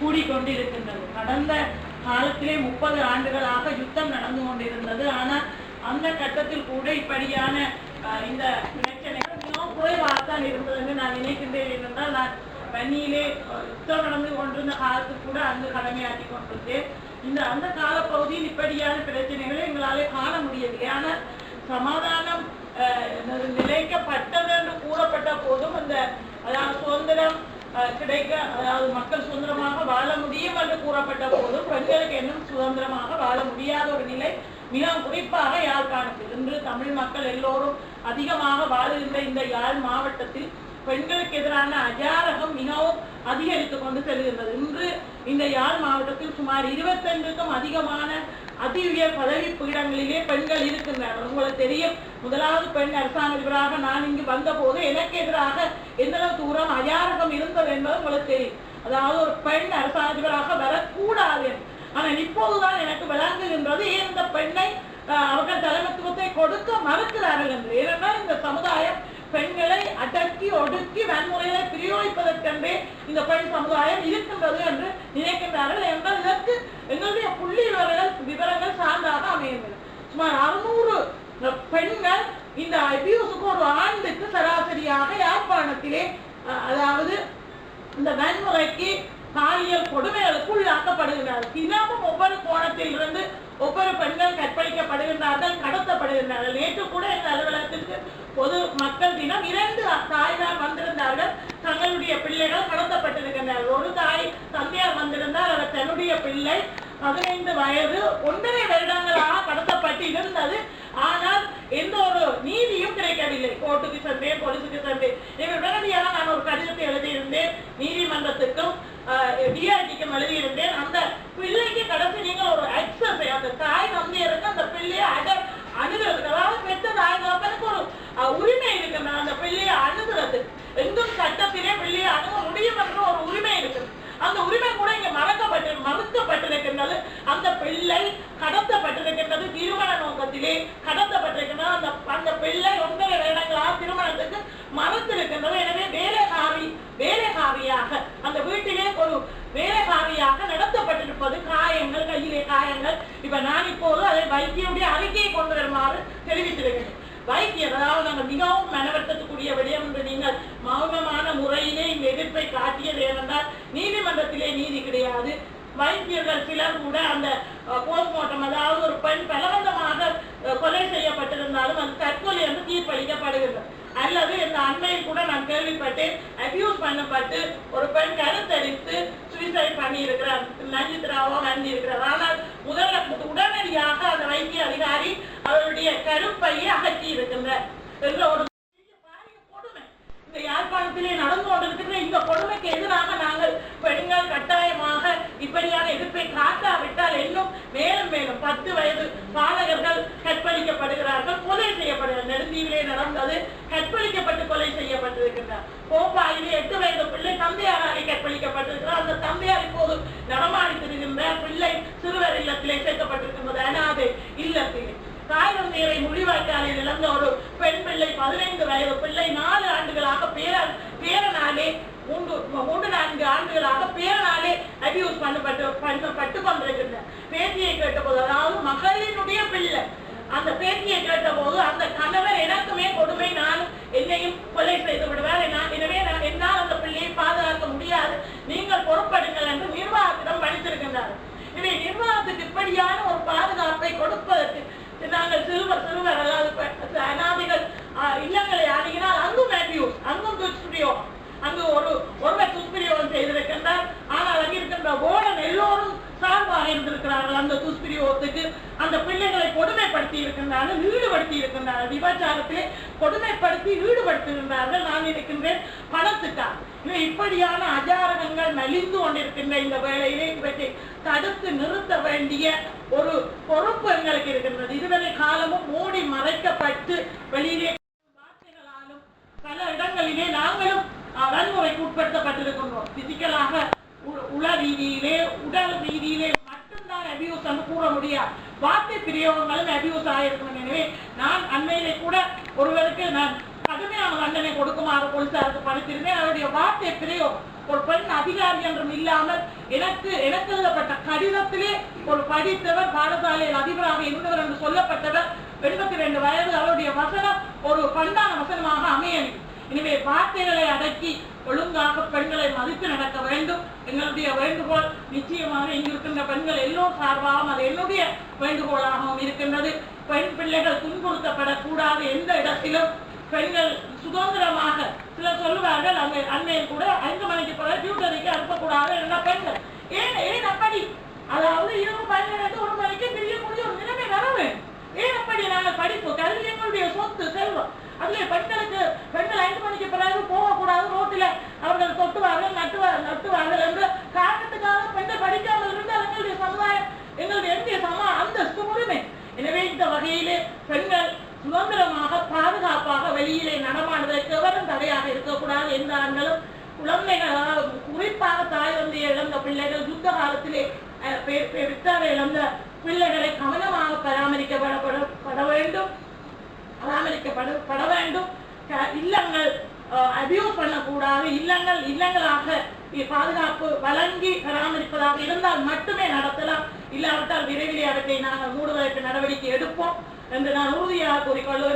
கூடிக்கொண்டிருக்கின்றது. கடந்த காலத்திலே முப்பது ஆண்டுகளாக யுத்தம் நடந்து கொண்டிருந்தது. ஆனால் அந்த கட்டத்தில் கூட இப்படியான இந்த பிரச்சனைகள் மிகவும் குறைவாகத்தான் இருந்தது என்று நான் நினைக்கின்றேன் என்றால் நான் வன்னியிலே யுத்தம் நடந்து கொண்டிருந்த காலத்துக்கு கூட அங்கு கடமையாற்றி கொண்டிருந்தேன். இந்த அந்த காலப்பகுதியில் இப்படியான பிரச்சனைகளை எங்களாலே காண முடியவில்லை. ஆனால் சமாதானம் அஹ், என்னது நிலைக்கப்பட்டது என்று கூறப்பட்ட போதும் அந்த அதாவது சுதந்திரம் கிடைக்க அதாவது மக்கள் சுதந்திரமாக வாழ முடியும் என்று கூறப்பட்ட போதும் பெண்களுக்கு இன்னும் சுதந்திரமாக வாழ முடியாத ஒரு நிலை மிகவும் குறிப்பாக யாழ்ப்பாணத்தில். இன்று தமிழ் மக்கள் எல்லோரும் அதிகமாக வாழுகின்ற இந்த யாழ் மாவட்டத்தில் பெண்களுக்கு எதிரான அஜாரகம் மிகவும் அதிகரித்து கொண்டு செல்கின்றது. இன்று இந்த யாழ் மாவட்டத்தில் சுமார் இருபத்தைந்துக்கும் அதிகமான அதி உயர் பதவி பீடங்களிலே பெண்கள் இருக்கின்றனர். உங்களுக்கு தெரியும் முதலாவது பெண் அரசாங்க அதிபராக நான் இங்கு வந்தபோது எனக்கு எதிராக எந்தளவு தூரம் அஜாரகம் இருந்தது என்பது உங்களுக்கு தெரியும். அதாவது ஒரு பெண் அரசாங்க அதிபராக வரக்கூடாது. என்று. ஆனால் இப்போதுதான் எனக்கு விளங்குகின்றது ஏன் இந்த பெண்ணை அவர்கள் தலைமைத்துவத்தை கொடுக்க மறுக்கிறார்கள் என்று. ஏனென்றால் இந்த சமுதாயம் ஒடுக்கி வன்முறைகளை பிரயோகிப்பதற்கென்றே இந்த பெண் சமுதாயம் இருக்கின்றது என்று நினைக்கின்றார்கள். என்றால் இதற்கு எங்களுடைய புள்ளி விவரங்கள் விவரங்கள் சார்ந்தாக அமைகின்றன. சுமார் அறுநூறு பெண்கள் இந்த அபியூஸுக்கு ஒரு ஆண்டுக்கு சராசரியாக யாழ்ப்பாணத்திலே அஹ், அதாவது இந்த வன்முறைக்கு பாலியல் கொடுமைகளுக்கு உள்ளாக்கப்படுகிறார்கள் தினமும் ஒவ்வொரு கோணத்தில் இருந்து ஒவ்வொரு பெண்கள் கற்பழிக்கப்படுகின்றார்கள் கடத்தப்படுகின்றார்கள். நேற்று கூட எங்கள் அலுவலகத்திற்கு பொது மக்கள் தினம் இரண்டு தாய்மார் வந்திருந்தார்கள். தங்களுடைய பிள்ளைகள் கடத்தப்பட்டிருக்கின்றார்கள் ஒரு தாய் தந்தையார் வந்திருந்தார் அவர் தன்னுடைய பிள்ளை. பதினைந்து வயது ஒன்றரை வருடங்களாக கடத்தப்பட்டு இருந்தது ஆனால் எந்த ஒரு நீதியும் கிடைக்கவில்லை. கோர்ட்டுக்கு சென்றேன் போலீஸுக்கு சென்றேன். இவர் உடனடியாக நான் ஒரு கடிதத்தை எழுதியிருந்தேன். நீதிமன்றத்துக்கும் டிஆர்டிக்கும் எழுதியிருந்தேன் அந்த பிள்ளைக்கு கடைசி நீங்கள் ஒரு எக்ஸசை அந்த தாய் தந்தையருக்கு அந்த பிள்ளையை அட அணுகிறதுக்கு அதாவது பெற்ற தாய் தகப்பனுக்கு ஒரு அஹ், உரிமை இருக்குது அந்த பிள்ளையை அணுகிறது எங்கும் சட்டத்திலே பிள்ளையை அணுக முடியும் என்ற ஒரு உரிமை இருக்குது அந்த உரிமை கூட இங்க மறக்கப்பட்டு மறுக்கப்பட்டிருக்கின்றது அந்த பிள்ளை கடத்தப்பட்டிருக்கின்றது திருமண நோக்கத்திலே கடத்தப்பட்டிருக்கின்றது அந்த அந்த பிள்ளை ஒன்றரை வருடங்களாக திருமணத்துக்கு மறுத்திருக்கின்றது எனவே வேலைக்காரி வேலைக்காரியாக அந்த வீட்டிலே ஒரு வேலைக்காரியாக நடத்தப்பட்டிருப்பது காயங்கள் கையிலே காயங்கள் இப்ப நான் வைத்தியருடைய அறிக்கையை கொண்டு வருமாறு தெரிவித்திருக்கிறேன் வைத்தியர் அதாவது நாங்கள் மிகவும் மனவர்த்தத்துக்குரிய விடயம் என்று நீங்கள் மௌனமான முறையிலே இந்த எதிர்ப்பை காட்டியது ஏனென்றால் நீதிமன்றத்திலே நீதி கிடையாது. வைத்தியர்கள் சிலர் கூட அந்த போஸ்ட்மார்ட்டம் அதாவது ஒரு பெண் பலவந்தமாக கொலை செய்யப்பட்டிருந்தாலும் அது தற்கொலை என்று தீர்ப்பளிக்கப்படுகிறது. அல்லது இந்த அண்மையில் கூட நான் கேள்விப்பட்டேன் அபியூஸ் பண்ணப்பட்டு ஒரு பெண் கருத்தரித்து சுயசைட் பண்ணி இருக்கிறார் நஞ்சித்ராவோ நந்தி இருக்கிறார் ஆனால் முதல்ல உடனடியாக அந்த வைத்திய அதிகாரி அவருடைய கருப்பையை அகற்றி இருக்கின்றார் என்ற ஒரு கொடுமை. இந்த யாழ்ப்பாணத்திலே நடந்து கொண்டிருக்கின்ற இந்த கொடுமைக்கு எதிராக நாங்கள் பெண்கள் கட்டாயமாக இப்படியான எதிர்ப்பை காட்டாவிட்டால் இன்னும் மேலும் மேலும் பத்து வயது பாலகர்கள் கற்பழிக்கப்படுகிறார்கள். கொலை செய்யப்படுகிறார் நெடுந்தீவிலே நடந்தது. கற்பழிக்கப்பட்டு கொலை செய்யப்பட்டிருக்கின்றார். கோப்பாயிலே எட்டு வயது பிள்ளை தந்தையார் கற்பழிக்கப்பட்டிருக்கிறார் அந்த தந்தையார் இப்போது நடமாடி திரிகின்றார் பிள்ளை சிறுவர் இல்லத்திலே சேர்க்கப்பட்டிருக்கின்றது அனாதை இல்லத்திலே தாய் தந்தையரை முடிவாய்க்காலில் இழந்த ஒரு பெண் பிள்ளை பதினைந்து வயது பிள்ளை நாலு ஆண்டுகளாக பேர பேரனாலே மூன்று மூன்று நான்கு ஆண்டுகளாக பேரனாலே அபியூஸ் பண்ணப்பட்டு பண்ணப்பட்டு கொண்டிருக்கின்ற பேத்தியை கேட்டபோது அதாவது மகளினுடைய பிள்ளை அந்த பேத்தியை கேட்டபோது அந்த கணவர் எனக்குமே கொடுமை நான் என்னையும் கொலை செய்து விடுவார். நான் எனவே நான் என்னால் அந்த பிள்ளையை பாதுகாக்க முடியாது. நீங்கள் பொறுப்படுங்கள் என்று நிர்வாகத்திடம் படித்திருக்கின்றார் எனவே நிர்வாகத்துக்கு இப்படியான ஒரு பாதுகாப்பை கொடுப்பதற்கு நாங்கள் சிறுவர் சிறுவர் அதாவது அனாதைகள் ஆஹ், இல்லங்களை அணுகினால் அங்கும் அபியூஸ் அங்கும் துஷ்பிரயோகம் அங்கு ஒரு ஒருவர் துஷ்பிரயோகம் செய்திருக்கின்றார் ஆனால் அங்கே இருக்கின்ற ஓடன் எல்லோரும் சார்பாக இருந்திருக்கிறார்கள் அந்த துஷ்பிரயோகத்துக்கு அந்த பிள்ளைகளை கொடுமைப்படுத்தி இருக்கின்றார்கள் ஈடுபடுத்தி இருக்கின்றார்கள். விபச்சாரத்திலே கொடுமைப்படுத்தி ஈடுபடுத்துகின்றார்கள் நான் இருக்கின்றேன் பணத்துக்காக இவை இப்படியான அஜாரகங்கள் நலிந்து கொண்டிருக்கின்ற இந்த வேளையிலே இவற்றை தடுத்து நிறுத்த வேண்டிய ஒரு பொறுப்பு எங்களுக்கு இருக்கின்றது. இதுவரை காலமும் மோடி என்று முடியாது வார்த்தை பிரயோகங்களும் அபியூஸ் ஆகிருக்கணும் எனவே நான் அண்மையிலே கூட ஒருவருக்கு நான் கடுமையான கடுமையான தண்டனை கொடுக்குமாறு போலீசாருக்கு படித்திருந்தேன் அவருடைய வார்த்தை பிரியோ ஒரு பெண் அதிகாரி என்றும் இல்லாமல் எனக்கு எனக்கு எழுதப்பட்ட கடிதத்திலே ஒரு படித்தவர் பாடசாலையில் அதிபராக இருந்தவர் என்று சொல்லப்பட்டவர் எழுபத்தி ரெண்டு வயது அவருடைய வசனம் ஒரு பண்பான வசனமாக அமையணும் எனவே வார்த்தைகளை அடக்கி ஒழுங்காக பெண்களை மதித்து நடக்க வேண்டும். எங்களுடைய வேண்டுகோள் நிச்சயமாக இங்கிருக்கின்ற பெண்கள் எல்லோரும் சார்பாகவும் அது என்னுடைய வேண்டுகோளாகவும் இருக்கின்றது. பெண் பிள்ளைகள் துன்புறுத்தப்படக்கூடாது எந்த இடத்திலும். பெண்கள் சுதந்திரமாக சிலர் சொல்லுவார்கள் அங்கே அன்னையில் கூட ஐந்து மணிக்கு பிறகு டியூட்டரிக்கு அனுப்பக்கூடாது என்ன பெண்கள். ஏன் ஏன் அப்படி? அதாவது இரவு பன்னிரண்டு ஒரு மணிக்கு பிரியக்கூடிய ஒரு நிலைமை வர வேண்டும். ஏன் அப்படி? நாங்கள் படிப்பு கல்வி எங்களுடைய சொத்து செல்வம். அதுல பெண்களுக்கு பெண்கள் ஐந்து மணிக்கு பிறகு போகக்கூடாது ரோட்டில் அவர்கள் தொட்டுவார்கள் நட்டுவார்கள் நட்டுவார்கள் என்ற காரணத்துக்காக பெண்கள் படிக்காமல் இருந்தால் எங்களுடைய சமுதாயம் எங்களுடைய எந்திய சம அந்தஸ்து உரிமை எனவே இந்த வகையிலே பெண்கள் சுதந்திரமாக பாதுகாப்பாக வெளியிலே நடமாடுவதற்கு எவரும் தடையாக இருந்தாலும் குழந்தைகள் குறிப்பாக தாய் வந்து இழந்த பிள்ளைகள் யுத்த காலத்திலே அஹ், பெற்றாரை இழந்த பிள்ளைகளை கவனமாக பராமரிக்கப்பட பட- வேண்டும். பராமரிக்கப்பட பட வேண்டும். இல்லங்கள் அபியூஸ் பண்ணக்கூடாது. இல்லங்கள் இல்லங்களாக பாதுகாப்பு வழங்கி பராமரிப்பதாக இருந்தால் மட்டுமே நடத்தலாம். இல்லாவிட்டால் விரைவில் அவற்றை நாங்கள் மூடுவதற்கு நடவடிக்கை எடுப்போம் என்று நான் உறுதியாக கூறிக்கொள்வேன்